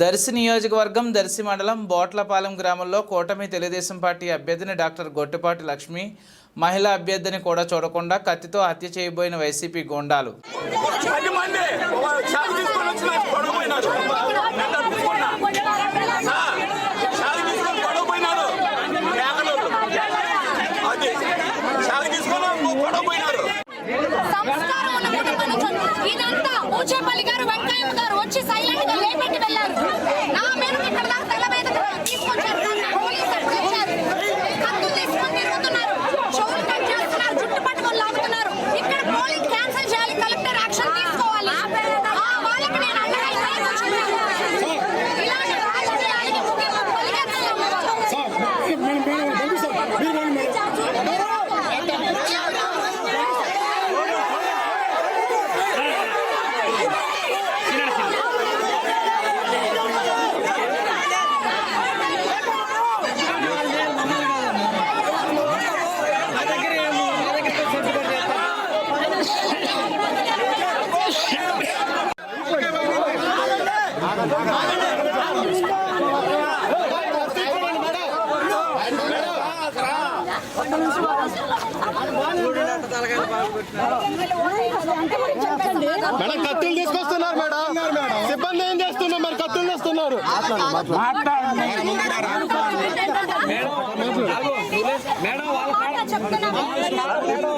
దర్శి నియోజకవర్గం దర్శి మండలం బోట్లపాలెం గ్రామంలో కూటమి తెలుగుదేశం పార్టీ అభ్యర్థిని డాక్టర్ గొట్టిపాటి లక్ష్మి మహిళా అభ్యర్థిని కూడా చూడకుండా కత్తితో హత్య చేయబోయిన వైసీపీ గోండాలు. వచ్చి సైలెంట్ షాక్ తీసుకొని వచ్చిన గొడవపోయినారు నేను తప్పించుకున్నా షాక్ తీసుకొని గొడవపోయినారు మేకలు అది షాక్ తీసుకొని గొడవపోయినారు సంస్కారం ఉన్న కుటుంబం నుంచి ఇదంతా ఊచేపల్లి గారు వెంకయ్య గారు వచ్చి సైలెంట్గా లేపెట్టి వెళ్ళారు నా మీద ఇక్కడ దాకా తల మీద తీసుకొచ్చారు దాన్ని పోలీసు అప్పుడు వచ్చారు కత్తులు తీసుకొని తిరుగుతున్నారు చెవులు కట్ చేస్తున్నారు జుట్టు పట్టుకొని లాగుతున్నారు ఇక్కడ పోలింగ్ క్యాన్సిల్ చేయాలి కలెక్టర్ యాక్షన్ తీసుకోవాలి ఆ, వాళ్ళకి నేను అండగా ఇవ్వాలని వచ్చాను. ఇలాంటి రాజకీయాలకి ముఖ్యంగా మేడం కత్తులు తీసుకొస్తున్నారు మేడం. సిబ్బంది ఏం చేస్తున్నారు? మరి కత్తులు తెస్తున్నారు.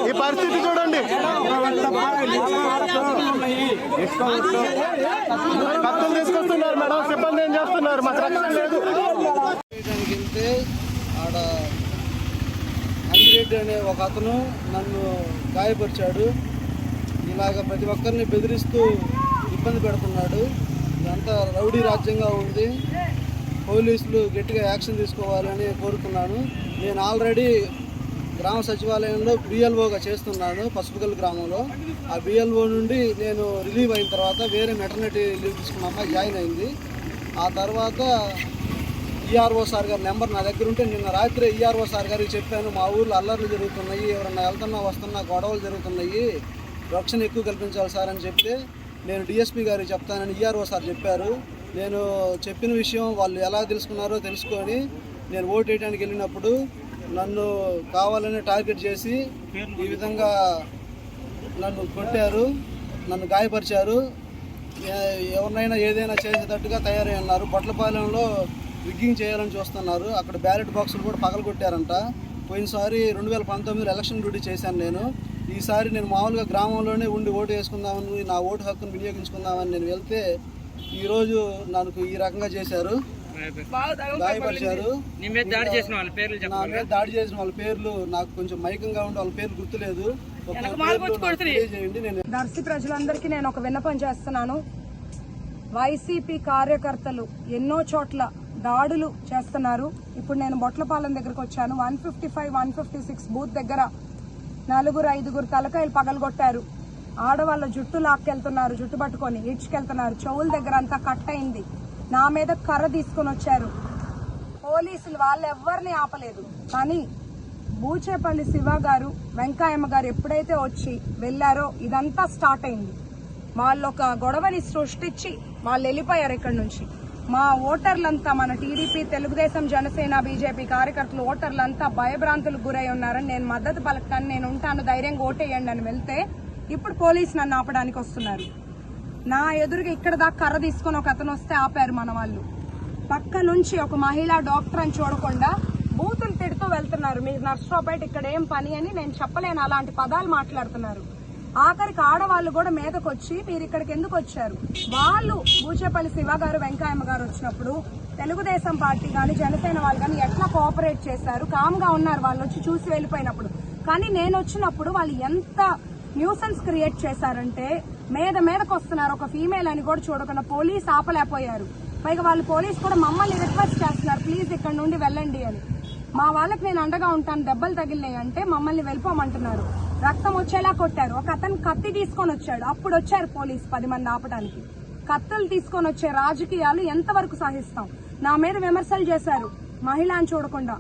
ఈ పరిస్థితి చూడండి. కత్తులు తీసుకొస్తున్నారు మేడం. సిబ్బంది ఏం చేస్తున్నారు? మాకు రక్షణ లేదు. ఆడ అంగిరెడ్డి అనే ఒక అతను నన్ను గాయపరిచాడు. ఇలాగ ప్రతి ఒక్కరిని బెదిరిస్తూ ఇబ్బంది పెడుతున్నాడు. ఇదంతా రౌడీ రాజ్యంగా ఉంది. పోలీసులు గట్టిగా యాక్షన్ తీసుకోవాలని కోరుతున్నాను నేను ఆల్రెడీ గ్రామ సచివాలయంలో బిఎల్ఓగా చేస్తున్నాను పసుపుగల్ గ్రామంలో. ఆ బిఎల్ఓ నుండి నేను రిలీవ్ అయిన తర్వాత వేరే మెటర్నిటీ లీవ్ తీసుకున్న అమ్మాయి జాయిన్ అయింది. ఆ తర్వాత ఈఆర్ఓ సార్ గారి నెంబర్ నా దగ్గర ఉంటే నిన్న రాత్రి ఈఆర్ఓ సార్ గారికి చెప్పాను మా ఊళ్ళో అల్లర్లు జరుగుతున్నాయి ఎవరన్నా వెళ్తున్నా వస్తున్నా గొడవలు జరుగుతున్నాయి రక్షణ ఎక్కువ కల్పించాలి సార్ అని చెప్తే నేను డిఎస్పీ గారికి చెప్తానని ఈఆర్ఓ సార్ చెప్పారు. నేను చెప్పిన విషయం వాళ్ళు ఎలా తెలుసుకున్నారో తెలుసుకొని నేను ఓటు వేయడానికి వెళ్ళినప్పుడు నన్ను కావాలని టార్గెట్ చేసి ఈ విధంగా నన్ను కొట్టారు నన్ను గాయపరిచారు. ఎవరినైనా ఏదైనా చేసేటట్టుగా తయారై ఉన్నారు. బొట్లపాలెంలో రిగ్గింగ్ చేయాలని చూస్తున్నారు. అక్కడ బ్యాలెట్ బాక్సులు కూడా పగలగొట్టారంట. పోయినసారి రెండు వేల పంతొమ్మిదిలో ఎలక్షన్ డ్యూటీ చేశాను నేను. ఈసారి నేను మామూలుగా గ్రామంలోనే ఉండి ఓటు వేసుకుందామని నా ఓటు హక్కును వినియోగించుకుందామని నేను వెళ్తే ఈరోజు నాకు ఈ రకంగా చేశారు. గాయపరిచారు. నీ మీద దాడి చేసిన వాళ్ళ పేర్లు నా మీద దాడి చేసిన వాళ్ళ పేర్లు నాకు కొంచెం మైకంగా ఉండి వాళ్ళ పేర్లు గుర్తులేదు. దర్శి ప్రజలందరికీ నేను ఒక విన్నపం చేస్తున్నాను. వైసీపీ కార్యకర్తలు ఎన్నో చోట్ల దాడులు చేస్తున్నారు. ఇప్పుడు నేను బొట్లపాలెం దగ్గరకు వచ్చాను. One fifty five one fifty six booth దగ్గర నలుగురు ఐదుగురు తలకాయలు పగలగొట్టారు. ఆడవాళ్ళ జుట్టు లాక్కెళ్తున్నారు జుట్టు పట్టుకొని ఈడ్చుకెళ్తున్నారు. చెవుల దగ్గర అంతా కట్ అయింది. నా మీద కర్ర తీసుకొని వచ్చారు. పోలీసులు వాళ్ళు ఎవరిని ఆపలేదు. కానీ బూచేపల్లి శివ గారు వెంకాయమ్మ గారు ఎప్పుడైతే వచ్చి వెళ్ళారో ఇదంతా స్టార్ట్ అయింది. వాళ్ళు ఒక గొడవని సృష్టించి వాళ్ళు వెళ్ళిపోయారు ఇక్కడి నుంచి. మా ఓటర్లంతా మన టీడీపీ తెలుగుదేశం జనసేన బీజేపీ కార్యకర్తలు ఓటర్లంతా భయభ్రాంతులకు గురై ఉన్నారని నేను మద్దతు పలకటాన్ని నేను ఉంటాను. ధైర్యంగా ఓటేయండి అని వెళ్తే ఇప్పుడు పోలీసు నన్ను ఆపడానికి వస్తున్నారు. నా ఎదురుగా ఇక్కడ దాకా కర్ర తీసుకొని ఒక అతను వస్తే ఆపారు మన వాళ్ళు. పక్క నుంచి ఒక మహిళా డాక్టర్ అని చూడకుండా బూతులు తిడుతూ వెళ్తున్నారు. మీరు నర్సరావుపేట ఇక్కడ ఏం పని అని నేను చెప్పలేను. అలాంటి పదాలు మాట్లాడుతున్నారు. ఆఖరికి ఆడవాళ్ళు కూడా మీదకి వచ్చి మీరు ఇక్కడికి ఎందుకు వచ్చారు వాళ్ళు బూచేపల్లి శివ గారు వెంకయ్యమ్మ గారు వచ్చినప్పుడు తెలుగుదేశం పార్టీ కానీ జనసేన వాళ్ళు కానీ ఎట్లా కోఆపరేట్ చేశారు? కామ్గా ఉన్నారు వాళ్ళు వచ్చి చూసి వెళ్ళిపోయినప్పుడు. కానీ నేను వచ్చినప్పుడు వాళ్ళు ఎంత న్యూసెన్స్ క్రియేట్ చేశారంటే మీద మీదకు వస్తున్నారు ఒక ఫీమేల్ అని కూడా చూడకుండా పోలీస్ ఆపలేకపోయారు. పైగా వాళ్ళు పోలీస్ కూడా మమ్మల్ని రిక్వెస్ట్ చేస్తున్నారు. ప్లీజ్ ఇక్కడ నుండి వెళ్ళండి అని. మా వాళ్ళకి నేను అండగా ఉంటాను. దెబ్బలు తగిలినాయి అంటే మమ్మల్ని వెళ్ళిపోమంటున్నారు. రక్తం వచ్చేలా కొట్టారు. ఒక అతను కత్తి తీసుకొని వచ్చాడు. అప్పుడు వచ్చారు పోలీస్ పది మంది ఆపడానికి. కత్తులు తీసుకొని వచ్చే రాజకీయాలు ఎంతవరకు సహిస్తాం నా మీద విమర్శలు చేశారు. మహిళ అని చూడకుండా.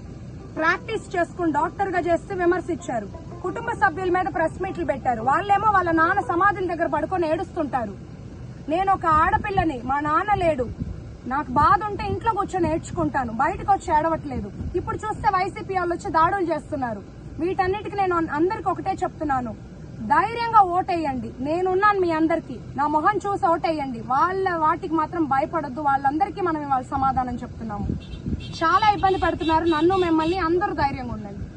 ప్రాక్టీస్ చేసుకుని డాక్టర్గా చేస్తే విమర్శించారు. కుటుంబ సభ్యుల మీద ప్రెస్ మీట్లు పెట్టారు. వాళ్ళేమో వాళ్ళ నాన్న సమాధుల దగ్గర పడుకొని ఏడుస్తుంటారు. నేను ఒక ఆడపిల్లని మా నాన్న లేడు. నాకు బాధ ఉంటే ఇంట్లో కూర్చొని నేర్చుకుంటాను బయటకు వచ్చి ఏడవట్లేదు. ఇప్పుడు చూస్తే వైసీపీ వాళ్ళు వచ్చి దాడులు చేస్తున్నారు. వీటన్నిటికి నేను అందరికి ఒకటే చెప్తున్నాను. ధైర్యంగా ఓటేయండి. నేనున్నాను మీ అందరికి. నా మొహం చూసి ఓటేయండి. వాళ్ళ వాటికి మాత్రం భయపడొద్దు. వాళ్ళందరికీ మనం ఇవాళ సమాధానం చెప్తున్నాము. చాలా ఇబ్బంది పెడుతున్నారు. నన్ను మిమ్మల్ని అందరూ ధైర్యంగా ఉండండి.